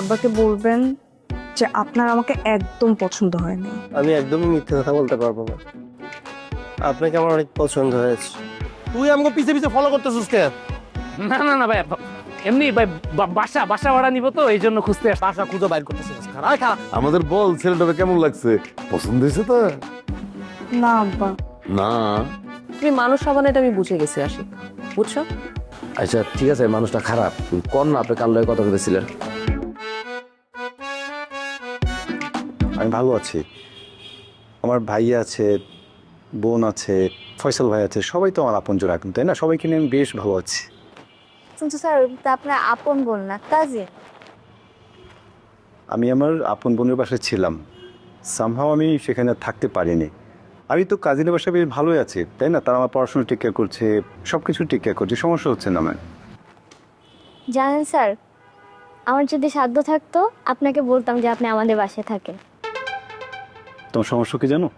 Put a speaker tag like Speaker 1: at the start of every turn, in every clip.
Speaker 1: আব্বাকে বলবেন যে আপনার আমাকে একদম পছন্দ হয়নি।
Speaker 2: আমি একদমই মিথ্যে কথা বলতে পারব না। আপনাকে আমার অনেক পছন্দ হয়েছে। তুই আমাকে পিছে পিছে ফলো করতেছিস কে?
Speaker 3: না না না ভাই এমনি ভাই বাসা বাসা ভাড়া নিব তো এই জন্য খুঁজতে আসছি।
Speaker 2: বাসা খুঁজে বাইর করতেছিস
Speaker 4: আমাদের বল ছেলেটাকে কেমন লাগছে? পছন্দ হয়েছে তো?
Speaker 1: না আব্বা।
Speaker 4: না?
Speaker 5: তুমি মানুষ হবা না এটা আমি বুঝে গেছি আসি। বুঝছ?
Speaker 6: আচ্ছা ঠিক আছে মানুষটা খারাপ। কর না আপনি কাল লয়ে কথা বলেছিলেন
Speaker 7: আমি ভালো আছি। আমার ভাই আছে বোন আছে ফয়সাল ভাই আছে সবাই তো আমার আপন আপনজন এখন তাই না? সবাইকে নিয়ে আমি বেশ ভালো আছি।
Speaker 8: কিন্তু স্যার তা আপনার আপন বোন না কাজিন?
Speaker 7: আমি আমার আপন বোনের বাসায় ছিলাম। সামহাও আমি সেখানে থাকতে পারিনি। আমি তো কাজিনের বাসায় বেশ ভালোই আছি তাই না? তারা আমার পড়াশোনা টেক কেয়ার করছে সব কিছু টেক কেয়ার করছে সমস্যা হচ্ছে না আমার।
Speaker 8: জানেন স্যার আমার যদি সাধ্য থাকতো আপনাকে বলতাম যে আপনি আমাদের বাসায় থাকেন।
Speaker 7: তোমার সমস্যা কি জানো?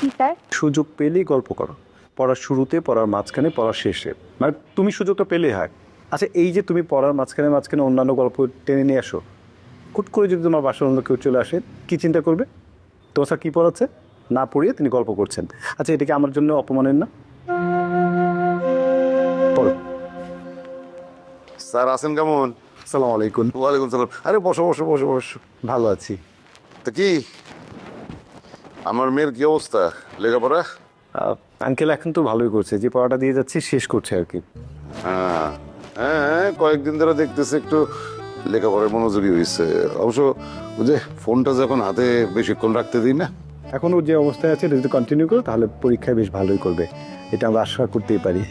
Speaker 8: কি স্যার
Speaker 7: সুযোগ পেলেই গল্প করো। পড়ার শুরুতে পড়ার মাঝখানে পড়ার শেষে। মানে তুমি সুযোগটা পেলে হয়। আচ্ছা এই যে তুমি পড়ার মাঝখানে মাঝখানে অন্যান্য গল্প টেনে নিয়ে আসো। হুট করে যদি তোমার বাসার অন্য কেউ চলে আসে কি চিন্তা করবে? তোমার স্যার কী পড়াচ্ছে? না পড়িয়ে তিনি গল্প করছেন। আচ্ছা এটা কি আমার জন্য অপমানের না? পড়ো।
Speaker 4: স্যার আছেন কেমন?
Speaker 7: সালাম আলাইকুম।
Speaker 4: ওয়ালাইকুম সালাম। আরে বসো বসো বসো বসো।
Speaker 7: ভালো আছি।
Speaker 4: তো কি? আমার মেয়ের কি অবস্থা? লেখাপড়া?
Speaker 7: আঙ্কেল এখন তো ভালোই করছে যে পড়াটা দিয়ে যাচ্ছে শেষ করছে আর কি।
Speaker 4: হ্যাঁ হ্যাঁ কয়েকদিন ধরে দেখতেছে একটু লেখাপড়ায় মনোযোগী হয়েছে অবশ্য ওই যে ফোনটা যখন হাতে বেশিক্ষণ রাখতে দিই না।
Speaker 7: এখন ও যে অবস্থায় আছে যদি কন্টিনিউ করো তাহলে পরীক্ষায় বেশ ভালোই করবে। এটা আমরা আশা করতেই পারি।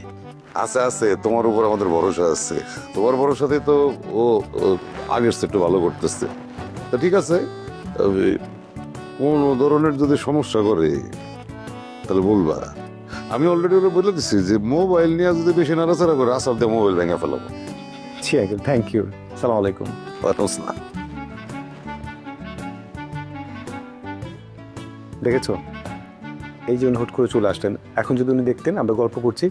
Speaker 4: আছে আছে তোমার উপর আমাদের ভরসা আছে। তোমার ভরসাতে তো ও আগের একটু ভালো করতেছে। তো ঠিক আছে কোনো ধরনের যদি সমস্যা করে তাহলে বলবা। আমি অলরেডি ওরা বলে দিচ্ছি যে মোবাইল নিয়ে যদি বেশি নাড়াচাড়া করে আসার দিয়ে মোবাইল ভেঙে ফেলাবো।
Speaker 7: জি আঙ্কেল থ্যাংক ইউ সালাম আলাইকুম।
Speaker 4: পারোস না।
Speaker 7: দেখেছ? এই জন্য হুট করে চলে আসলেন এখন যদি উনি দেখতেন আমরা গল্প করছি।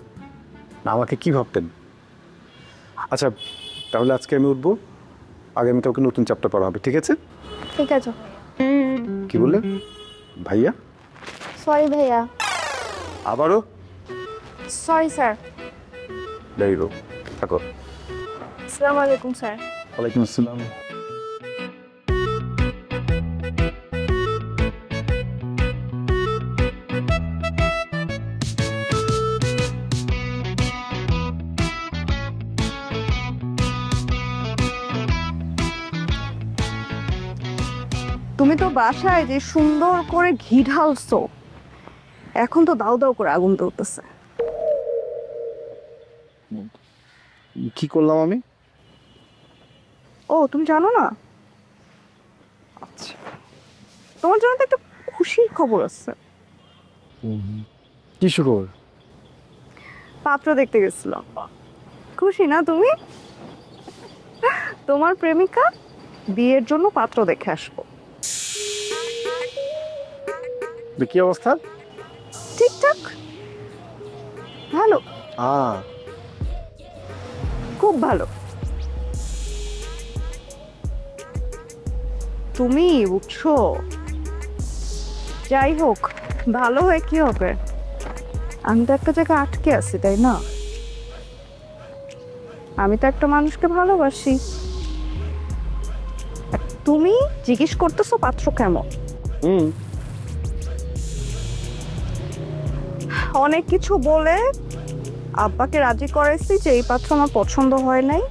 Speaker 7: না আমাকে কি ভাবতেন? আচ্ছা তাহলে আজকে আমি উঠবো। আগামীটা ওকে নতুন চ্যাপ্টার পড়া হবে ঠিক আছে?
Speaker 8: ঠিক আছে।
Speaker 7: কি বললেন ভাইয়া?
Speaker 8: সরি ভাইয়া।
Speaker 7: আবারও?
Speaker 8: সরি স্যার
Speaker 7: ডাইরো থাকো।
Speaker 8: আসসালামু আলাইকুম স্যার
Speaker 7: ওয়ালাইকুম আসসালাম।
Speaker 1: তুমি তো বাসায় যে সুন্দর করে ঘি ঢালছো এখন তো দাও দাও করে আগুন ধরতেছে।
Speaker 7: কি করলাম আমি?
Speaker 1: ও তুমি জানো না? আচ্ছা। তোমার জন্য তো একটা খুশির খবর আছে।
Speaker 7: কি শুরু
Speaker 1: পাত্র দেখতে গেছিলাম খুশি না তুমি? তোমার প্রেমিকা বিয়ের জন্য পাত্র দেখে আসব।
Speaker 7: কি অবস্থা?
Speaker 1: ঠিকঠাক ভালো। খুব ভালো। তুমি উঠছো। যাই হোক ভালো হয়ে কি হবে? আমি তো একটা জায়গায় আটকে আছি তাই না? আমি তো একটা মানুষকে ভালোবাসি। আর তুমি জিজ্ঞেস করতেছো পাত্র কেমন?
Speaker 7: হুম।
Speaker 1: অনেক কিছু বলে আব্বাকে রাজি করাইছি যে এই পাত্র আমার পছন্দ হয় নাই।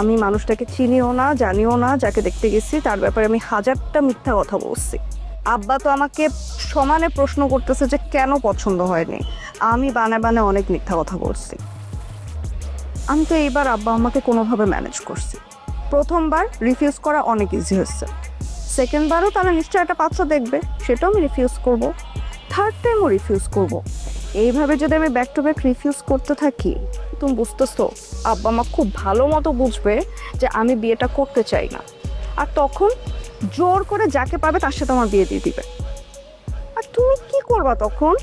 Speaker 1: আমি মানুষটাকে চিনিও না, জানিও না, যাকে দেখতে গেছি, তার ব্যাপারে আমি হাজারটা মিথ্যা কথা বলছি। আব্বা তো আমাকে সমানে প্রশ্ন করতেছে যে কেন পছন্দ হয়নি। আমি বানায় বানায় অনেক মিথ্যা কথা বলছি। আমি তো এইবার আব্বা আমাকে কোনোভাবে ম্যানেজ করছি। প্রথমবার রিফিউজ করা অনেক ইজি হচ্ছে সেকেন্ডবারও তারা নিশ্চয়ই একটা পাত্র দেখবে, সেটাও আমি রিফিউজ করব। থার্ড টাইমও রিফিউজ করব। এইভাবে যদি আমি ব্যাক টু ব্যাক রিফিউজ করতে থাকি, তুমি বুঝতেছো, আব্বা মা খুব ভালো মতো বুঝবে যে আমি বিয়েটা করতে চাই না। আর তখন জোর করে যাকে পাবে তার সাথে আমার বিয়ে দিয়ে দিবে। আর তুমি কি করবা তখন?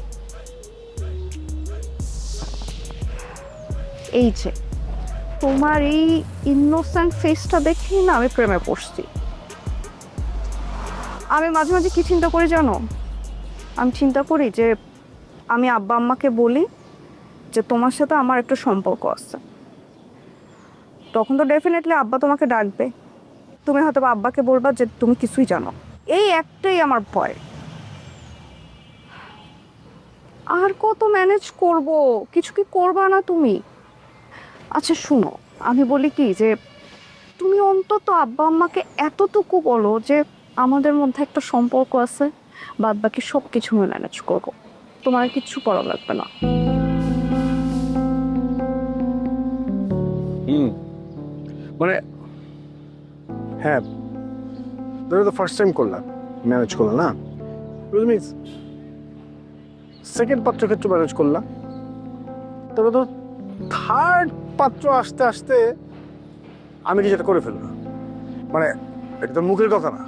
Speaker 1: এই যে, তোমার এই ইনোসেন্ট ফেসটা দেখেই না আমি প্রেমে পড়ছি। আমি মাঝে মাঝে কি চিন্তা করি জানো? আমি চিন্তা করি যে আমি আব্বা আম্মাকে বলি যে তোমার সাথে আমার একটা সম্পর্ক আছে। তখন তো ডেফিনেটলি আব্বা তোমাকে ডাকবে। তুমি হয়তো আব্বাকে বলবা যে তুমি কিছুই জানো। এই একটাই আমার ভয়। আর কত ম্যানেজ করব? কিছু কি করবা না তুমি? আচ্ছা শুনো, আমি বলি কি যে তুমি অন্তত আব্বা আম্মাকে এতটুকু বলো যে আমাদের মধ্যে একটা সম্পর্ক আছে। বাদ বাকি সব কিছু আমি ম্যানেজ করব। তোমার কিচ্ছু করা লাগবে না।
Speaker 7: হুম। মানে হ্যাঁ তুমি তো ফার্স্ট টাইম করলাম ম্যানেজ করলা, না? তুমি সেকেন্ড পাত্র ক্ষেত্রে ম্যানেজ করলাম তবে তো থার্ড পাত্র আসতে আসতে, আমি কি যেটা করে ফেললাম মানে এটা তো মুখের কথা না।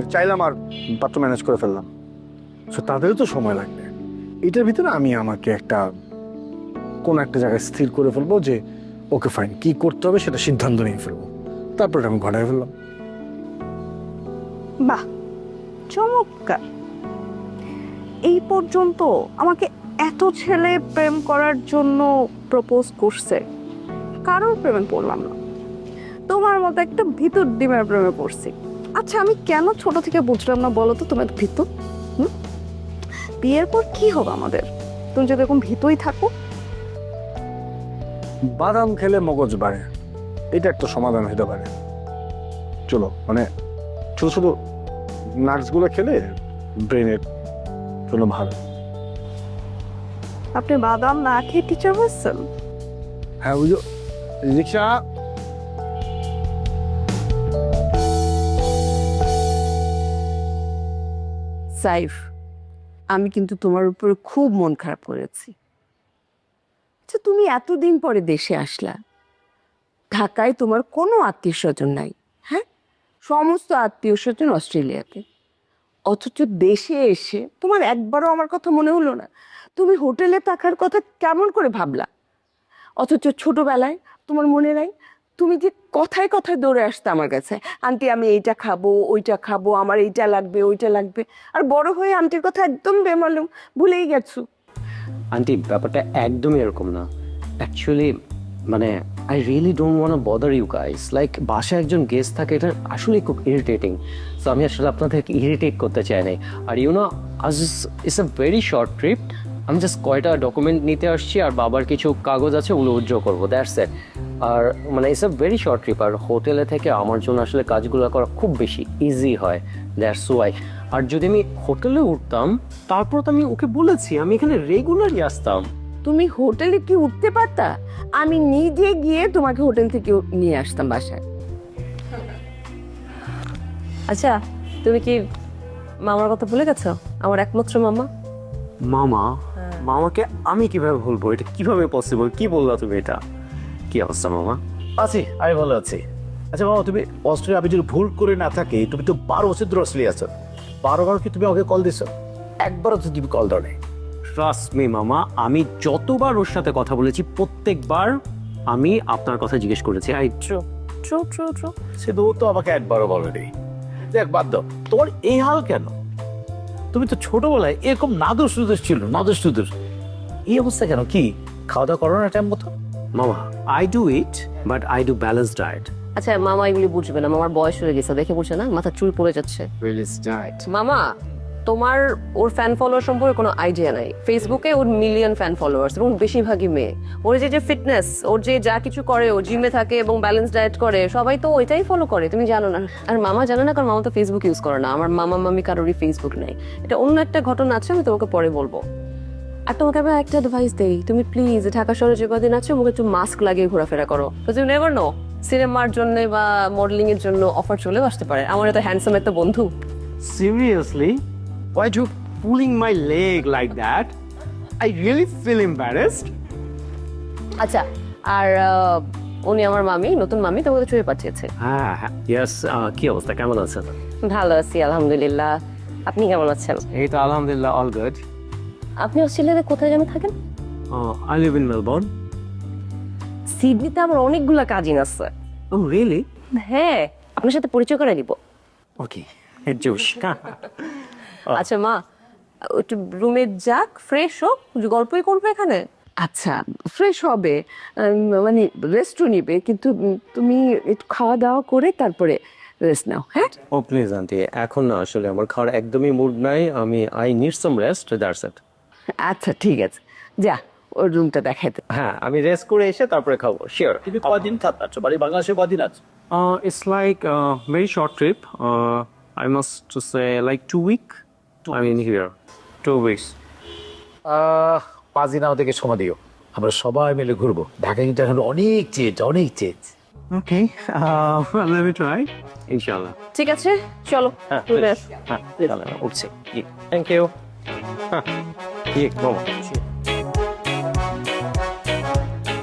Speaker 7: চাইলাম আর পাত্র ম্যানেজ করে ফেললাম। সো তাদেরও তো সময় লাগবে। এটার ভিতরে আমি আমাকে একটা কোন একটা জায়গায় স্থির করে ফেলব যে ওকে ফাইন কি করতে হবে সেটা সিদ্ধান্ত নিয়ে ফেলব। তারপরে আমি ঘটায় ফেললাম।
Speaker 1: বাহ চমৎকার। এই পর্যন্ত আমাকে এত ছেলে প্রেম করার জন্য প্রপোজ করছে কারোর প্রেমে পড়লাম না। তোমার মতো একটা ভিতর ডিমের প্রেমে পড়ছি। আচ্ছা আমি কেন ছোট থেকে বুঝলাম না বলো তো তোমার ভিতর বিয়ের পর কি হবে আমাদের? তুমি যদি এরকম ভিতই থাকো।
Speaker 7: বাদাম খেলে মগজ বাড়ে। এটা একটা সমাধান হতে পারে। চলো মানে ছোট ছোট নাটসগুলো খেলে ব্রেনের জন্য ভালো।
Speaker 1: আপনি বাদাম না খেয়ে টিচার হয়েছেন?
Speaker 7: হ্যাঁ ওই যে রিক্সা
Speaker 9: সাইফ আমি কিন্তু তোমার উপরে খুব মন খারাপ করেছি। আচ্ছা তুমি এতদিন পরে দেশে আসলা। ঢাকায় তোমার কোনো আত্মীয় স্বজন নাই হ্যাঁ? সমস্ত আত্মীয় স্বজন অস্ট্রেলিয়াতে। অথচ দেশে এসে তোমার একবারও আমার কথা মনে হলো না। তুমি হোটেলে থাকার কথা কেমন করে ভাবলা? অথচ ছোটবেলায় তোমার মনে নাই তুমি যে কথায় কথায় দৌড়ে আসতে আমার কাছে। আন্টি, আমি এইটা খাব, ওইটা খাব, আমার এইটা লাগবে, ওইটা লাগবে। আর বড় হয়ে আন্টির কথা একদম বেমালুম, ভুলেই গেছো।
Speaker 6: আন্টি, ব্যাপারটা একদমই এরকম না। অ্যাকচুয়ালি মানে I really don't want bother you guys like বাসায় একজন গেস্ট থাকে, এটা আসলে খুব ইরিটেটিং সো আমি আসলে আপনাদেরকে ইরিটেট করতে চাই নাই। আর ইউ নো আজ it's a very short trip আমি জাস্ট কয়টা ডকুমেন্ট নিতে আসছি আর বাবার কিছু কাগজ আছে ওগুলো উজ্জ্বল করব দ্যাটস এট আর মানে it's a very short trip আর হোটেলে থেকে আমার জন্য আসলে কাজগুলো করা খুব বেশি ইজি হয় দ্যাটস ওয়াই আর যদি আমি হোটেলে উঠতাম তারপর তো আমি ওকে বলেছি আমি এখানে রেগুলারই আসতাম।
Speaker 9: তুমি হোটেলে কি উঠতে পারতা? আমি নিজে গিয়ে তোমাকে হোটেল থেকে নিয়ে আসতাম বাসায়।
Speaker 5: আচ্ছা তুমি কি মামার কথা ভুলে গেছো? আমার একমাত্র মামা।
Speaker 6: মামা? মামাকে আমি কীভাবে ভুলবো? এটা কীভাবে পসিবল কি বললা তুমি এটা? কি অবস্থা মামা?
Speaker 10: আছি আমি ভালো আছি। আচ্ছা বাবা তুমি অস্ট্রেলিয়া আমি যদি ভুল করে না থাকি তুমি তো বারো বছর ধরে অস্ট্রেলিয়া আছো। বারো বার কি তুমি আমাকে কল দিছো? একবারও তো তুমি কল দাও নাই
Speaker 6: ট্রাস্ট মি মামা আমি যতবার ওর সাথে কথা বলেছি প্রত্যেকবার আমি আপনার কথা জিজ্ঞেস করেছি। I
Speaker 5: true true true true
Speaker 10: সে তো তো আমাকে একবারও বলেনি। দেখ বাদ দাও। তোমার এই হাল কেন? তুমি তো ছোটবেলায় এরকম নাদুস সুদুস ছিল নাদুস সুদুস এই অবস্থা কেন? কি? খাওয়া দাওয়া করো না টাইম মতো?
Speaker 6: মামা I do it but I do balance diet
Speaker 5: আচ্ছা মামা এগুলি বুঝবে না মামার বয়স হয়ে গেছে দেখে বুঝছে না মাথা চুল পড়ে যাচ্ছে। মামা তোমার ওর ফ্যান ফলোয়ার সম্পর্কে কোনো আইডিয়া নাই। ফেসবুকে ওর মিলিয়ন ফ্যান ফলোয়ার্স এবং বেশিরভাগই মেয়ে। ওর যে যে ফিটনেস ওর যে যা কিছু করে, ও জিমে থাকে এবং ব্যালেন্স ডায়েট করে, সবাই তো ওইটাই ফলো করে। তুমি জানো না। আর মামা জানে না, কারণ মামা তো ফেসবুক ইউজ করে না। আমার মামা, মামি কারোরই ফেসবুক নেই। এটা অন্য একটা ঘটনা আছে, আমি তোমাকে পরে বলব। আর তোমাকে আমি একটা অ্যাডভাইস দেই। তুমি প্লিজ ঢাকা শহরে যে কদিন আছো, মুখে একটু মাস্ক লাগিয়ে ঘোরাফেরা করো। তুমি নেভার নো সিনেমার জন্য বা মডেলিং এর জন্য অফার চলেও আসতে পারে। আমার এত হ্যান্ডসাম একটা বন্ধু।
Speaker 6: Seriously? Why you pulling my leg like that? I really feel embarrassed.
Speaker 5: আচ্ছা আর আহ, উনি আমার মামি নতুন মামি তোমাকে ছুঁয়ে পাঠিয়েছে।
Speaker 6: হ্যাঁ হ্যাঁ। ইয়েস কি অবস্থা? কেমন আছেন?
Speaker 5: ভালো আছি আলহামদুলিল্লাহ। আপনি কেমন আছেন?
Speaker 6: এই তো আলহামদুলিল্লাহ অল গুড
Speaker 5: আপনি অস্ট্রেলিয়াতে কোথায় যেন থাকেন?
Speaker 6: আই লিভ ইন মেলবোর্ন
Speaker 5: সিডনিতে আমার অনেকগুলা কাজিন আছে।
Speaker 6: ও রিয়েলি
Speaker 5: হ্যাঁ আপনার সাথে পরিচয় করে দিব।
Speaker 6: ওকে জোশ।
Speaker 5: আচ্ছা মা একটু রুমে যাক ফ্রেশ হোক গল্পই করবে এখানে?
Speaker 9: আচ্ছা ফ্রেশ হবে। মানে রেস্টও নিবে কিন্তু তুমি একটু খাওয়া দাওয়া করে তারপরে রেস্ট নাও হ্যাঁ?
Speaker 6: ও প্লিজ আন্টি এখন না আসলে আমার খাওয়ার একদমই মুড নাই আমি I need some rest that's it
Speaker 9: আচ্ছা ঠিক আছে। যা ওর রুমটা দেখাইতে
Speaker 6: হ্যাঁ আমি রেস্ট করে এসে তারপরে খাব শিওর
Speaker 10: তুমি কদিন থাকছো বাড়ি বাংলাদেশে কদিন আছে?
Speaker 3: Uh, it's like a very short trip. Uh, I must to say week. I mean here,
Speaker 10: আহ, পাঁচ দিন আমাদেরকে সময় দিও। আমরা সবাই মিলে ঘুরবো। ঢাকা কিন্তু এখন অনেক চেঞ্জ অনেক চেঞ্জ।
Speaker 3: Well, let
Speaker 6: ইনশাআল্লাহ।
Speaker 5: ঠিক আছে চলো
Speaker 6: হ্যাঁ চলে উঠছে। থ্যাংক ইউ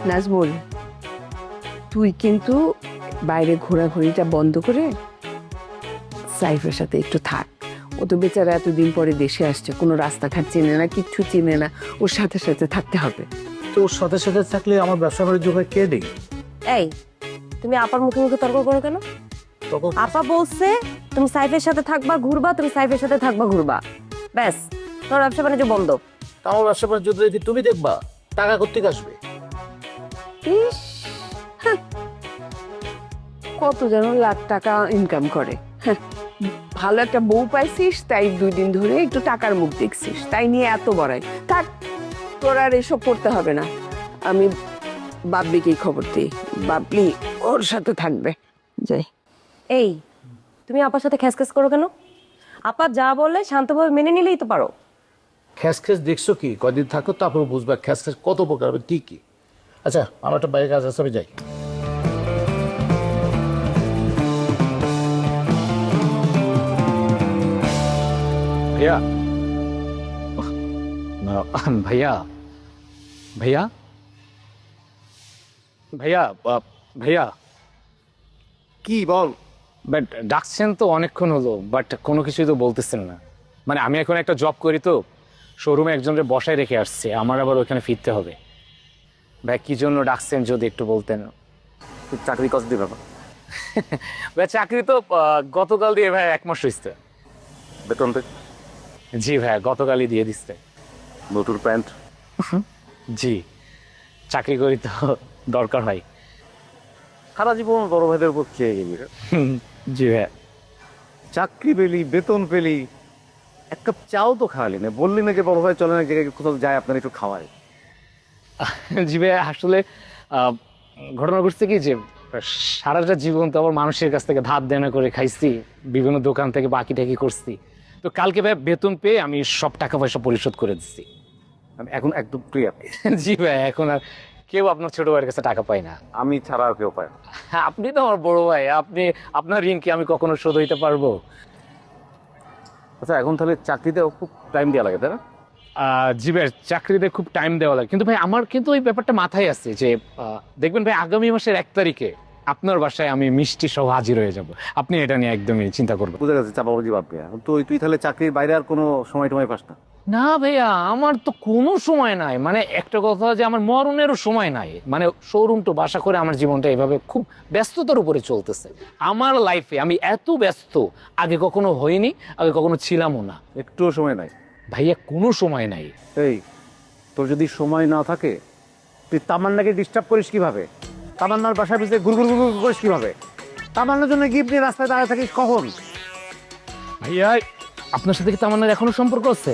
Speaker 9: নাজমুল তুই কিন্তু বাইরে ঘোরাঘুরিটা বন্ধ করে সাইফের সাথে একটু থাক। ও তো বেচারা এতদিন পরে দেশে আসছে কোনো রাস্তাঘাট চেনে না কিচ্ছু চেনে না ওর সাথে সাথে থাকতে হবে।
Speaker 10: তো ওর সাথে সাথে থাকলে আমার ব্যবসা বাণিজ্য হয় কে নেই
Speaker 5: এই তুমি আপার মুখে মুখে তর্ক করো কেন?
Speaker 10: তখন
Speaker 5: আপা বলছে তুমি সাইফের সাথে থাকবা ঘুরবা তুমি সাইফের সাথে থাকবা ঘুরবা। ব্যাস তোমার ব্যবসা বাণিজ্য বন্ধ।
Speaker 10: আমার ব্যবসা বাণিজ্য যদি তুমি দেখবা টাকা কোথেকে আসবে?
Speaker 9: ইস, হ্যাঁ। কত যেন লাখ টাকা ইনকাম করে হ্যাঁ, ভালো একটা বউ পাইছিস তাই দুই দিন ধরে একটু টাকার মুখ দেখছিস। তাই নিয়ে এত বড়াই। থাক তোর আর এসব করতে হবে না। আমি বাবলিকেই খবর দিই। বাবলি ওর সাথে থাকবে। যাই।
Speaker 5: এই তুমি আপার সাথে খ্যাস খ্যাস করো কেন? আপা যা বলে শান্তভাবে মেনে নিলেই তো পারো।
Speaker 10: খ্যাস খ্যাস দেখছ কি? কদিন থাকো তারপর বুঝবা খ্যাস খ্যাস কত প্রকার হবে কি কি আচ্ছা আমার একটা বাইরে কাজ আছে আমি যাই।
Speaker 3: ভাইয়া ভাইয়া ভাইয়া ভাইয়া ভাইয়া
Speaker 2: কি বল?
Speaker 3: বাট ডাকছেন তো অনেকক্ষণ হলো বাট কোনো কিছুই তো বলতেছেন না। মানে আমি এখন একটা জব করি তো শোরুমে একজনের বসায় রেখে আসছে আমার আবার ওখানে ফিরতে হবে। ভাই কী জন্য ডাকছেন যদি একটু বলতেন?
Speaker 6: চাকরি কত দিবে
Speaker 3: ভাই চাকরি তো গতকাল দিয়ে ভাই এক মাস হয়েছে
Speaker 6: বেতন
Speaker 3: জি ভাই গতকালই দিয়ে দিচ্ছে।
Speaker 6: নতুন প্যান্ট?
Speaker 3: জি চাকরি করি তো দরকার হয়।
Speaker 2: সারা জীবন বড় ভাইদের উপর খেয়ে গেলি
Speaker 3: জি ভাই
Speaker 2: চাকরি পেলি বেতন পেলি এক কাপ চাও তো খাওয়ালি না। বললি না যে বড় ভাই চলে না জায়গায় কোথাও যায় আপনার একটু খাওয়ায়।
Speaker 3: জি ভাই আসলে ঘটনা ঘটছে কি যে সারাটা জীবন তো আবার মানুষের কাছ থেকে ধার দেনা করে খাইছি বিভিন্ন দোকান থেকে বাকি টাকি করছি। তো কালকে ভাই বেতন পেয়ে আমি সব টাকা পয়সা পরিশোধ করে দিচ্ছি
Speaker 2: আমি এখন একদম ক্লিয়ার
Speaker 3: জি ভাই এখন আর কেউ আপনার ছোট ভাইয়ের কাছে টাকা পায় না।
Speaker 2: আমি ছাড়া আর কেউ পায় না।
Speaker 3: হ্যাঁ আপনি তো আমার বড় ভাই আপনি আপনার ঋণ কি আমি কখনো শোধ হইতে পারব?
Speaker 2: আচ্ছা এখন তাহলে চাকরিতে খুব টাইম দেওয়া লাগে তাই না?
Speaker 3: জি ভাই চাকরিতে খুব টাইম দেওয়া লাগে। কিন্তু ভাই আমার কিন্তু ওই ব্যাপারটা মাথায় আছে যে দেখবেন ভাই আগামী মাসের এক তারিখে আপনার বাসায় আমি মিষ্টি সহ হাজির হয়ে যাব। আপনি এটা নিয়ে একদমই চিন্তা করবেন
Speaker 2: বুঝে গেছে চাপাবাজি বাদ দেয়া তো তুই তাহলে চাকরির বাইরে আর কোনো সময় টময় পাস না?
Speaker 3: না ভাইয়া আমার তো কোনো সময় নাই। মানে একটা কথা যে আমার মরণেরও সময় নাই। মানে শোরুম তো বাসা করে আমার জীবনটা এভাবে খুব ব্যস্ততার উপরে চলতেছে। আমার লাইফে আমি এত ব্যস্ত আগে কখনো হইনি আগে কখনো ছিলামও না।
Speaker 2: একটুও সময় নাই?
Speaker 3: ভাইয়া কোনো সময় নাই।
Speaker 2: এই তোর যদি সময় না থাকে তুই তামান্নাকে ডিস্টার্ব করিস কীভাবে? তামান্নার বাসার পিছনে গুড় গুড় গুড় করিস কীভাবে? তামান্নার জন্য গিফট নিয়ে রাস্তায় দাঁড়িয়ে থাকিস কখন?
Speaker 3: ভাইয়া আপনার সাথে কি তামান্নার এখনও সম্পর্ক আছে?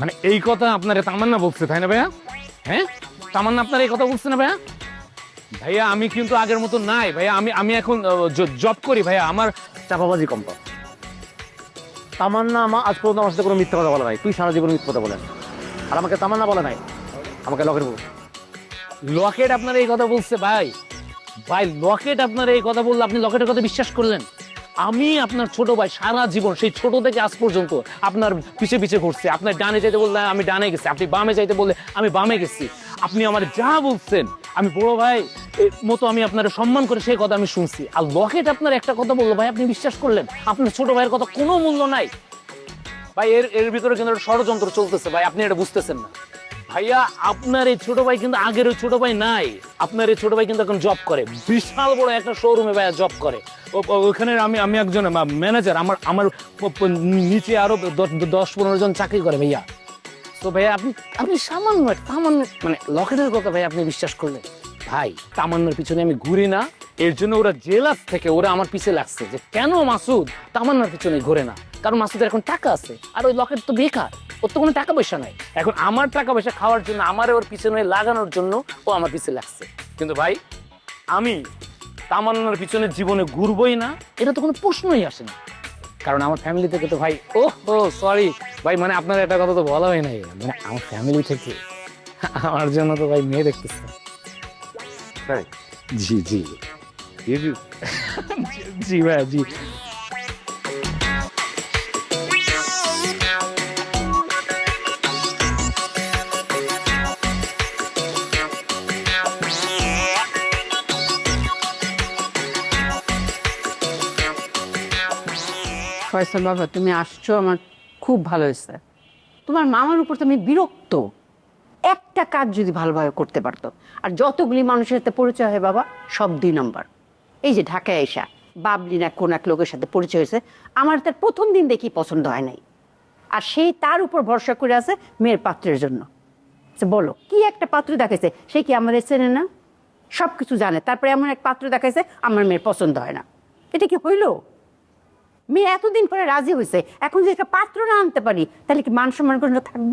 Speaker 3: মানে এই কথা আপনার তামান্না বলছে তাই না ভাইয়া? হ্যাঁ? তামান্না আপনার এই কথা বলছে না ভাইয়া? ভাইয়া আমি কিন্তু আগের মতো নাই ভাইয়া আমি আমি এখন জব করি ভাইয়া আমার
Speaker 2: চাপাবাজি কম পাও তামান্না আমার আজ পর্যন্ত আমার সাথে কোনো মিথ্যা কথা বলা নাই। তুই সারা জীবন মিথ্যা কথা বলেন আর আমাকে তামান্না বলে নাই। আমাকে লগের বলো
Speaker 3: লকেট আপনার এই কথা বলছে ভাই। ভাই, লকেট আপনার এই কথা বললে আপনি লকেটের কথা বিশ্বাস করলেন? আমি আপনার ছোট ভাই সারা জীবন, সেই ছোট থেকে আজ পর্যন্ত আপনার পিছে পিছে ঘুরছে। আপনার ডানে যাইতে বললে আমি ডানে গেছি, আপনি বামে যাইতে বললে আমি বামে গেছি। আপনি আমার যা বলছেন, আমি বড় ভাই মতো আমি আপনার সম্মান করে সেই কথা আমি শুনছি। আর লকেট আপনার একটা কথা বলল, ভাই, আপনি বিশ্বাস করলেন? আপনার ছোট ভাইয়ের কথা কোনো মূল্য নাই। ভাই, এর এর ভিতরে কিন্তু ষড়যন্ত্র চলতেছে, ভাই, আপনি এটা বুঝতেছেন না। ভাইয়া আপনার এই ছোট ভাই কিন্তু আগের ওই ছোট ভাই নাই। আপনার এই ছোট ভাই কিন্তু এখন জব করে। বিশাল বড় একটা শোরুমে ভাইয়া জব করে। ওখানে আমি আমি একজন ম্যানেজার আমার আমার নিচে আরও দশ পনেরো জন চাকরি করে ভাইয়া। তো ভাইয়া আপনি আপনি সামান্য সামান্য মানে লকেটের কথা ভাই আপনি বিশ্বাস করলেন? ভাই তামান্নার পিছনে আমি ঘুরি না। এর জন্য ওরা জেলাস থেকে ওরা আমার পিছে লাগছে যে কেন মাসুদ তামান্নার পিছনে ঘুরে না? কারণ মাসুদের এখন টাকা আছে আর ওই লকেট তো বেকার। ওর তো কোনো টাকা পয়সা নাই। এখন আমার টাকা পয়সা খাওয়ার জন্য আমার ওর পিছনে লাগানোর জন্য ও আমার পিছে লাগছে। কিন্তু ভাই আমি তামান্নার পিছনে জীবনে ঘুরবই না এটা তো কোনো প্রশ্নই আসে না। কারণ আমার ফ্যামিলি থেকে তো ভাই ও ও সরি ভাই মানে আপনার একটা কথা তো বলা হয় নাই। মানে আমার ফ্যামিলি থেকে আমার জন্য তো ভাই মেয়ে দেখতেছে। জি জি জি ভাই জি।
Speaker 11: ফয়সাল বাবা তুমি আসছো আমার খুব ভালো হয়েছে। তোমার মামার উপর তো আমি বিরক্ত। একটা কাজ যদি ভালোভাবে করতে পারতো। আর যতগুলি মানুষের সাথে পরিচয় হয় বাবা সব দুই নম্বর। এই যে ঢাকায় এসা বাবলি না কোন এক লোকের সাথে পরিচয় হয়েছে আমার তার প্রথম দিন দেখি পছন্দ হয় নাই। আর সেই তার উপর ভরসা করে আছে মেয়ের পাত্রের জন্য। আচ্ছা, বলো কি একটা পাত্র দেখাইছে? সে কি আমাদের চেনে না? সব কিছু জানে তারপরে এমন এক পাত্র দেখাইছে আমার মেয়ের পছন্দ হয় না। এটা কি হইল? মেয়ে এতদিন পরে রাজি হয়েছে এখন যদি একটা পাত্র না আনতে পারি তাহলে কি মান সম্মান করে থাকব?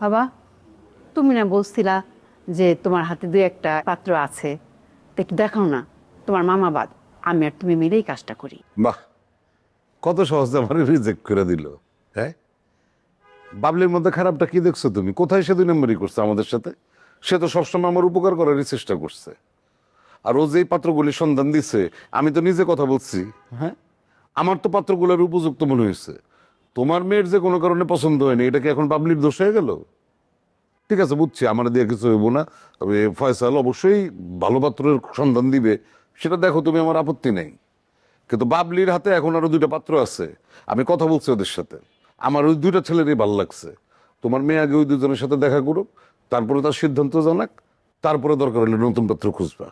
Speaker 11: বাবা তুমি না বলছিলা যে তোমার হাতে দুই একটা পাত্র আছে তো একটু দেখাও না তোমার মামা বাদ আমি আর তুমি মিলেই কাজটা করি।
Speaker 4: বাহ কত সহজে আমার রিজেক্ট করে দিল হ্যাঁ? বাবলির মধ্যে খারাপটা কি দেখছ তুমি? কোথায় সে দুই নম্বরই করছে আমাদের সাথে? সে তো সবসময় আমার উপকার করারই চেষ্টা করছে। আর ও যেই পাত্রগুলি সন্ধান দিছে আমি তো নিজে কথা বলছি। হ্যাঁ? আমার তো পাত্রগুলোর উপযুক্ত মনে হয়েছে। তোমার মেয়ের যে কোনো কারণে পছন্দ হয়নি এটা কি এখন বাবলির দোষ হয়ে গেল? ঠিক আছে বুঝছি আমার দিয়ে কিছু হইব না। তবে ফয়সাল অবশ্যই ভালো পাত্রের সন্ধান দিবে। সেটা দেখো তুমি আমার আপত্তি নেই। কিন্তু বাবলির হাতে এখন আরও দুইটা পাত্র আছে। আমি কথা বলছি ওদের সাথে। আমার ওই দুইটা ছেলেরই ভালো লাগছে। তোমার মেয়ে আগে ওই দুজনের সাথে দেখা করুক তারপরে তার সিদ্ধান্ত জানাক তারপরে দরকার হলে নতুন পাত্র খুঁজবা।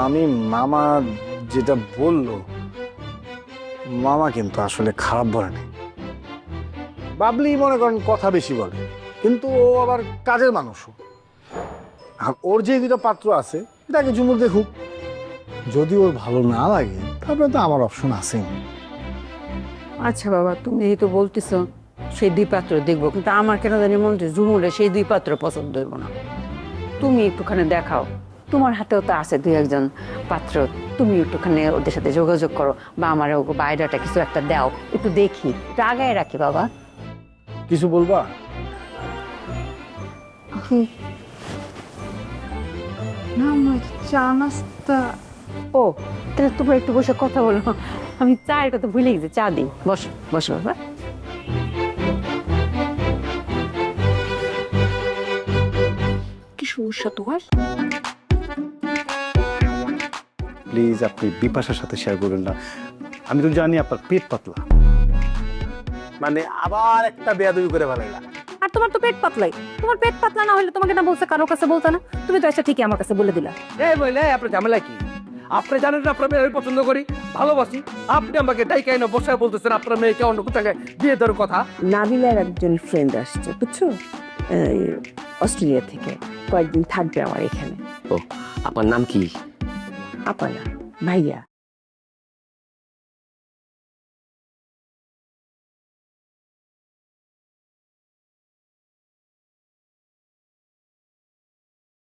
Speaker 12: মামি, মামা যেটা বলল, মামা কিন্তু আসলে খারাপ বলেনি বাবলি মনে করেন কথা বেশি বলে, কিন্তু ও আবার কাজের মানুষও। আর ওর যে দুটো পাত্র আছে এটাকে ঝুমুর দেখুক। যদি ওর ভালো না লাগে, তারপরে তো আমার অপশন আছে
Speaker 11: আচ্ছা বাবা, তুমি যেহেতু বলতেছো, সেই দুই পাত্র দেখব, কিন্তু আমার কেন জানি মনে হচ্ছে ঝুমুরে সেই দুই পাত্র পছন্দ হইব না। তুমি একটুখানি দেখাও। তোমার হাতেও তো আছে দুই একজন পাত্র। তুমি একটুখানি ওদের সাথে যোগাযোগ করো বা আমার বাইরেটা কিছু একটা দাও একটু দেখি। একটু আগায় রাখি বাবা।
Speaker 12: কিছু বলবা?
Speaker 11: না আমার চা নাস্তা। ও তাহলে তোমরা একটু বসে কথা বলো। আমি চায়ের কথা ভুলে গেছি চা দিই। বস বসো বাবা। কি সমস্যা তোমার?
Speaker 7: প্লিজ আপনি বিপাশার সাথে শেয়ার করবেন না। আমি তো জানি আপনার পেট পাতলা।
Speaker 12: মানে আবার একটা বেয়াদবি করে ফেলাইলা।
Speaker 13: আর তোমার তো পেট পাতলাই। তোমার পেট পাতলা না হলে তোমাকে না বলছে কারোর কাছে বলতে না। তুমি তো এসে ঠিকই আমার কাছে বলে দিলা।
Speaker 14: এই বলে আপনার ঝামেলা কি? আপনি জানেন না আপনার মেয়ে আমি পছন্দ করি ভালোবাসি। আপনি আমাকে ডাইকে এনে বসায় বলতেছেন আপনার মেয়েকে অন্য কোথায় বিয়ে দেওয়ার কথা।
Speaker 11: নাবিলার একজন ফ্রেন্ড আসছে বুঝছ? অস্ট্রেলিয়া থেকে। কয়েকদিন থাকবে আমার এখানে।
Speaker 6: ও আপনার নাম কি?
Speaker 11: আপানা ভাইয়া